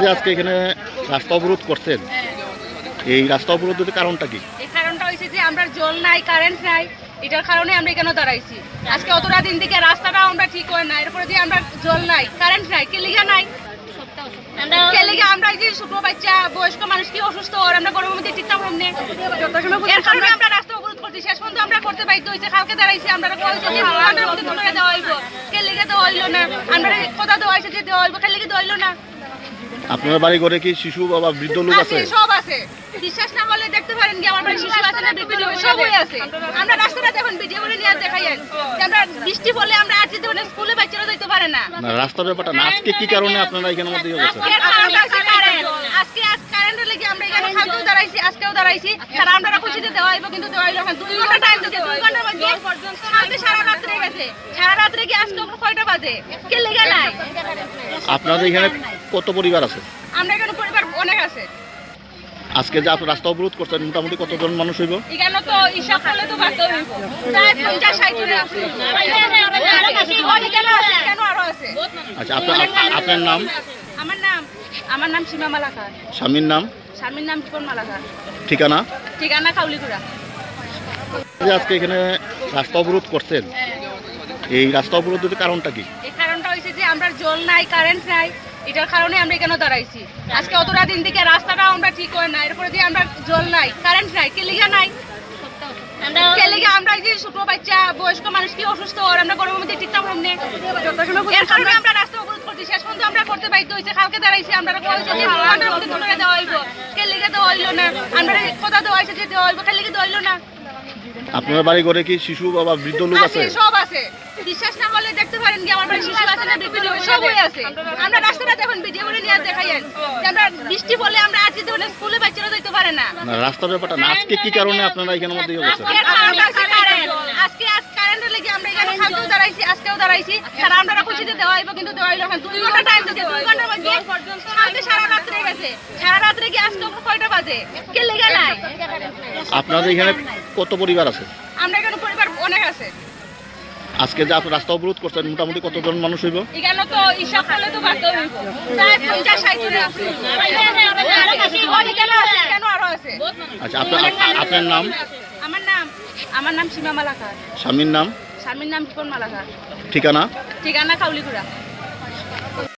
যে আজকে এখানে রাস্তা অবরোধ করছেন এই রাস্তা অবরোধের কারণটা কি? এই কারণটা হয়েছে যে আমরা জল নাই কারেন্ট নাই এটার কারণে আমরা এখানে দাঁড়াইছি। আজকে অতটা দিন থেকে রাস্তাটা আমরা ঠিক হয় না এরপরে যে আমরা জল নাই কারেন্ট নাই কেলিগা নাই? কেলিগা আমরা যে ছোট বাচ্চা বয়স্ক মানুষ কি অসুস্থ ওর আমরা গরমের মধ্যে টিকতাম সামনে? এর কারণে আমরা রাস্তা অবরোধ করছি শেষ পর্যন্ত আমরা করতে বাধ্য হয়েছে কালকে দাঁড়াইছি আমরা কইছি যে আমাদের মধ্যে তুলে দেওয়া হইব। কেলিগা দেওয়া হইল না আমরা কথা দেওয়া হয়েছে যে দেওয়া হইব কেলিগা দেওয়া হইল না? আপনার বাড়ি ঘরে কি শিশু বা বৃদ্ধ লোক আছে সব আছে। বিশ্বাস না হলে দেখতে পারেন কি আমার বাড়ি শিশু আছে না বিভিন্ন সবই আছে। আমরা রাস্তাটা দেখুন ভিডিও করে নিয়ে দেখাইয়েন আমরা বৃষ্টি পড়লে আমরা আজ যেতে পারি স্কুলে বাচ্চারা যাইতে পারে না। রাস্তার ব্যাপারটা না আজকে কি কারণে আপনারা এখানের মধ্যে আজকে হচ্ছে কারেন্ট লেগে আমরা এখানে কালকেও দাঁড়াইছি আজকেও দাঁড়াইছি। সারা আমরা খুশিতে দেওয়া হইব কিন্তু দেওয়া হইল না। দুই ঘণ্টা টাইম দিতে দুই ঘণ্টার মধ্যে কালকে সারা রাত্রে গেছে সারা রাত্রে কি আজকে আমরা কয়টা বাজে? কে লেগে নাই? আপনাদের এখানে কত পরিবার আছে? আমরা এখানে পরিবার অনেক আছে। আজকে যে আপনার রাস্তা অবরোধ করছেন মোটামুটি কতজন মানুষ হইব? এখানে তো হিসাব করলে তো বাধ্য হইব। প্রায় পঞ্চাশ ষাট জন আছে। এখানে আছে, কেন আরও আছে? আচ্ছা আপনার আপনার নাম? আমার নাম আমার নাম সীমা মালাকার। স্বামীর নাম? স্বামীর নাম জীবন মালাকার। ঠিকানা? ঠিকানা কাউলিগুড়া আজকে এখানে রাস্তা অবরোধ করছেন এই রাস্তা অবরোধের কারণটা কি? এই কারণটা হয়েছে যে আমরা জল নাই কারেন্ট নাই এটার কারণে আমরা এখানে দাঁড়াইছি? আজকে অতটা দিন থেকে রাস্তাটা আমরা ঠিক হয় না এরপরে যে আমরা জল নাই কারেন্ট নাই কেলিগা নাই? কেলিগা আমরা এই যে ছোট বাচ্চা বয়স্ক মানুষ কি অসুস্থ? ওর আমরা গরমের মধ্যে টিকতাম সামনে এর কারণে আমরা রাস্তা অবরোধ করছি শেষ পর্যন্ত আমরা করতে বাধ্য হয়েছে কালকে দাঁড়াইছি আমরা। কইছি মধ্যে তুলে দেওয়া হইব কেলিগা দেওয়া হইল না আমরা কথা দেওয়া হয়েছে যে দেওয়া হইব কেলিগা দেওয়া হইল না। আপনার বাড়ি ঘরে কি শিশু বা বৃদ্ধ লোক আছে? সব আছে। বিশ্বাস না হলে দেখতে পারেন কি আমার বাড়ি শিশু আছে না আছে। আমরা রাস্তাটা দেখুন ভিডিও করে নিয়ে দেখাইয়েন আমরা বৃষ্টি পড়লে আমরা আজ যেতে পারি স্কুলে বাচ্চারা যাইতে পারে না। রাস্তার ব্যাপারটা না আজকে কি কারণে আপনারা এখানের মধ্যে আজকে আজকে আজ কারেন্টের লেগে আমরা এখানে দাঁড়াইছি আজকেও দাঁড়াইছি। আমরা দেওয়া হইব কিন্তু দেওয়া হইল না। দুই ঘণ্টা টাইম দুই ঘণ্টার মধ্যে কালকে সারা রাত্রে গেছে। সারা রাত্রে কি আজকে কয়টা বাজে? কে লেগে নাই? আপনাদের এখানে কত পরিবার আছে আমরা এখানে পরিবার অনেক আছে আজকে যে আপনি রাস্তা অবরোধ করছেন মোটামুটি কতজন মানুষ হইব? এখানে তো হিসাব করলে তো বাধ্য হইব। প্রায় পঞ্চাশ ষাট জন আছে। আচ্ছা আপনার আপনার নাম? আমার নাম আমার নাম সীমা মালাকার। স্বামীর নাম? স্বামীর নাম জীবন মালাকার। ঠিকানা? ঠিকানা কাউলিগুড়া